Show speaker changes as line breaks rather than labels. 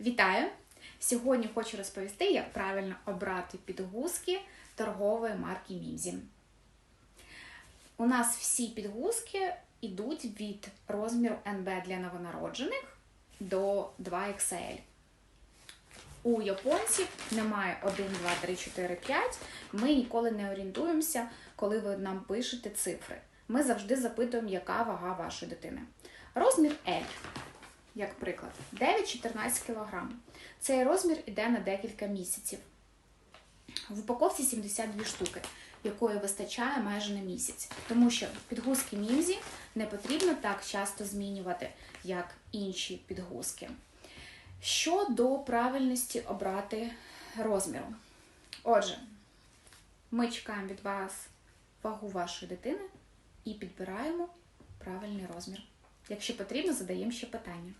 Вітаю! Сьогодні хочу розповісти, як правильно обрати підгузки торгової марки Мімзі. У нас всі підгузки йдуть від розміру НБ для новонароджених до 2XL. У японців немає 1, 2, 3, 4, 5. Ми ніколи не орієнтуємося, коли ви нам пишете цифри. Ми завжди запитуємо, яка вага вашої дитини. Розмір L, як приклад, 9-14 кг. Цей розмір йде на декілька місяців. В упаковці 72 штуки, якої вистачає майже на місяць, тому що підгузки Мімзі не потрібно так часто змінювати, як інші підгузки. Щодо правильності обрати розміру. Отже, ми чекаємо від вас вагу вашої дитини і підбираємо правильний розмір. Якщо потрібно, задаємо ще питання.